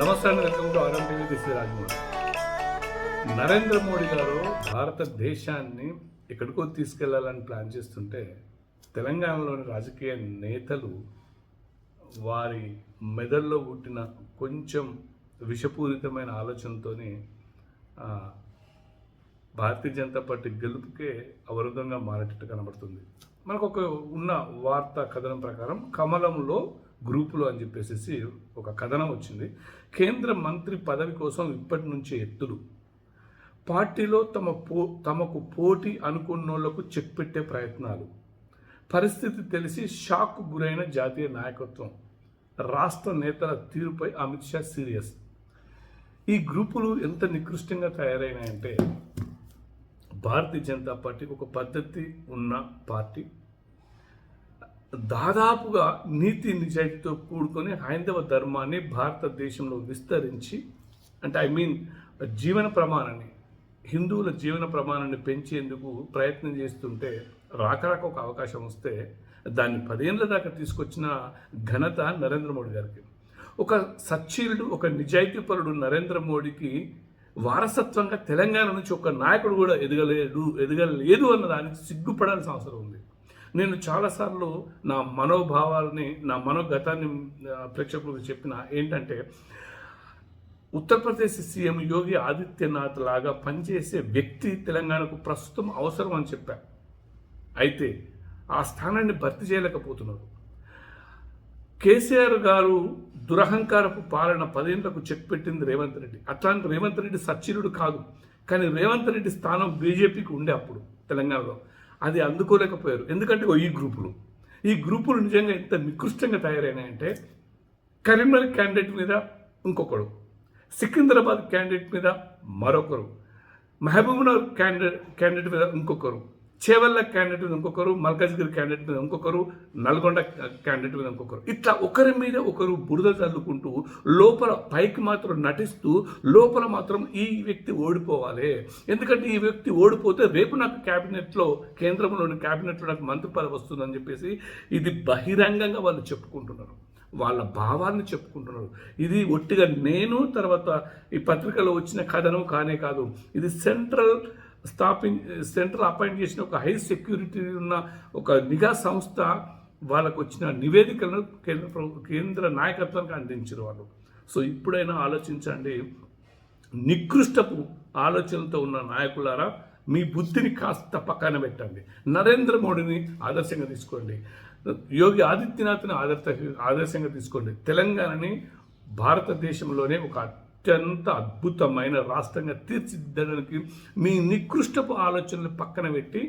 నమస్కారం welcome to R M TV this Rajamouli. Narendra Modi గారు భారతదేశాన్ని ఎక్కడికో తీసుకెళ్ళాలని ప్లాన్ చేస్తుంటే తెలంగాణలోని రాజకీయ నేతలు వారి మెదడులో పుట్టిన కొంచెం విషపూరితమైన ఆలోచనతోనే భారతీయ జనతా పార్టీ గెలుపుకే అవరోధంగా మారేటట్టు కనబడుతుంది. మనకు ఒక ఉన్న వార్తా కథనం ప్రకారం కమలంలో గ్రూపులో అని చెప్పేసి ఒక కథనం వచ్చింది. కేంద్ర మంత్రి పదవి కోసం ఇప్పటి నుంచే ఎత్తులు. పార్టీలో తమ పో తమకు పోటీ అనుకున్నోళ్ళకు చెక్ పెట్టే ప్రయత్నాలు. పరిస్థితి తెలిసి షాక్ గురైన జాతీయ నాయకత్వం. రాష్ట్ర నేతల తీరుపై అమిత్ షా సీరియస్. ఈ గ్రూపులు ఎంత నికృష్టంగా తయారైనాయంటే భారతీయ జనతా పార్టీ ఒక పద్ధతి ఉన్న పార్టీ దాదాపుగా నీతి నిజాయితీతో కూడుకొని హైందవ ధర్మాన్ని భారతదేశంలో విస్తరించి అంటే ఐ మీన్ జీవన ప్రమాణాన్ని హిందువుల జీవన ప్రమాణాన్ని పెంచేందుకు ప్రయత్నం చేస్తుంటే రాకరాక ఒక అవకాశం వస్తే దాన్ని పదేళ్ళ దాకా తీసుకొచ్చిన ఘనత నరేంద్ర మోడీ గారికి. ఒక సచ్చీలుడు ఒక నిజాయితీపరుడు నరేంద్ర మోడీకి వారసత్వంగా తెలంగాణ నుంచి ఒక నాయకుడు కూడా ఎదగలేడు ఎదగలేదు అన్న దానికి సిగ్గుపడాల్సిన అవసరం ఉంది. నేను చాలాసార్లు నా మనోభావాలని నా మనోగతాన్ని ప్రేక్షకులకు చెప్పిన ఏంటంటే ఉత్తరప్రదేశ్ సీఎం యోగి ఆదిత్యనాథ్ లాగా పనిచేసే వ్యక్తి తెలంగాణకు ప్రస్తుతం అవసరం అని చెప్పా. అయితే ఆ స్థానాన్ని భర్తీ చేయలేకపోతున్నారు. కేసీఆర్ గారు దురహంకారపు పాలన పదేళ్ళకు చెక్ పెట్టింది రేవంత్ రెడ్డి. అట్లాంటి రేవంత్ రెడ్డి సచ్చిరుడు కాదు. కానీ రేవంత్ రెడ్డి స్థానం బీజేపీకి ఉండే అప్పుడు తెలంగాణలో. అది అందుకోలేకపోయారు. ఎందుకంటే ఓ ఈ గ్రూపులు. ఈ గ్రూపులు నిజంగా ఎంత నికృష్టంగా తయారైనాయంటే కరీంనగర్ క్యాండిడేట్ మీద ఇంకొకడు సికింద్రాబాద్ క్యాండిడేట్ మీద మరొకరు మహబూబ్నగర్ క్యాండిడేట్ క్యాండిడేట్ మీద ఇంకొకరు. చేవల్ల క్యాండిడేట్ మీద ఇంకొకరు మల్కాజ్గిరి క్యాండిడేట్ మీద ఇంకొకరు నల్గొండ క్యాండిడేట్ మీద ఇంకొకరు. ఇట్లా ఒకరి మీద ఒకరు బురద చల్లుకుంటూ లోపల పైకి మాత్రం నటిస్తూ లోపల మాత్రం ఈ వ్యక్తి ఓడిపోవాలి. ఎందుకంటే ఈ వ్యక్తి ఓడిపోతే రేపు నాకు క్యాబినెట్లో కేంద్రంలోని క్యాబినెట్లో నాకు మంత్రి పదవి వస్తుందని చెప్పేసి ఇది బహిరంగంగా వాళ్ళు చెప్పుకుంటున్నారు. వాళ్ళ భావాన్ని చెప్పుకుంటున్నారు. ఇది ఒట్టిగా నేను తర్వాత ఈ పత్రికలో వచ్చిన కథనం కానే కాదు. ఇది సెంట్రల్ స్టాపింగ్ సెంటర్ అపాయింట్ చేసిన ఒక హై సెక్యూరిటీ ఉన్న ఒక నిఘా సంస్థ వాళ్ళకు వచ్చిన నివేదికలను కేంద్ర కేంద్ర నాయకత్వానికి అందించారు వాళ్ళు. సో ఇప్పుడైనా ఆలోచించండి. నికృష్టపు ఆలోచనలతో ఉన్న నాయకులారా మీ బుద్ధిని కాస్త పక్కన పెట్టండి. నరేంద్ర మోడీని ఆదర్శంగా తీసుకోండి. యోగి ఆదిత్యనాథ్ని ఆదర్శ ఆదర్శంగా తీసుకోండి. తెలంగాణని భారతదేశంలోనే ఒక అత్యంత అద్భుతమైన రాష్ట్రంగా తీర్చిదిద్దడానికి మీ నికృష్టపు ఆలోచనలు పక్కన పెట్టి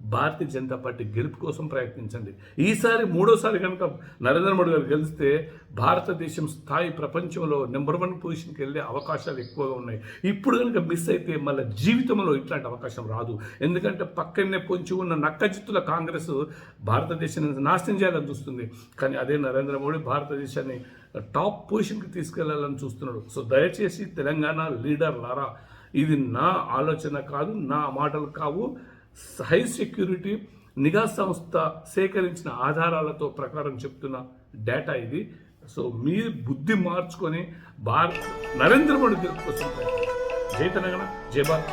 భారతీయ జనతా పార్టీ గెలుపు కోసం ప్రయత్నించండి. ఈసారి మూడోసారి కనుక నరేంద్ర మోడీ గారు గెలిస్తే భారతదేశం స్థాయి ప్రపంచంలో నెంబర్ వన్ పొజిషన్కి వెళ్ళే అవకాశాలు ఎక్కువగా ఉన్నాయి. ఇప్పుడు కనుక మిస్ అయితే మళ్ళీ జీవితంలో ఇట్లాంటి అవకాశం రాదు. ఎందుకంటే పక్కనే పొంచి ఉన్న నక్కజిత్తుల కాంగ్రెస్ భారతదేశాన్ని నాశనం చేయాలని చూస్తుంది. కానీ అదే నరేంద్ర మోడీ భారతదేశాన్ని టాప్ పొజిషన్కి తీసుకెళ్ళాలని చూస్తున్నాడు. సో దయచేసి తెలంగాణ లీడర్ లారా ఇది నా ఆలోచన కాదు నా మాటలు కావు. హై సెక్యూరిటీ నిఘా సంస్థ సేకరించిన ఆధారాలతో ప్రకారం చెప్తున్న డేటా ఇది. సో మీరు బుద్ధి మార్చుకొని భారత్ నరేంద్ర మోడీ గెలుపు కోసం ప్రయత్నించండి. జై తెలంగాణ జై భారత్.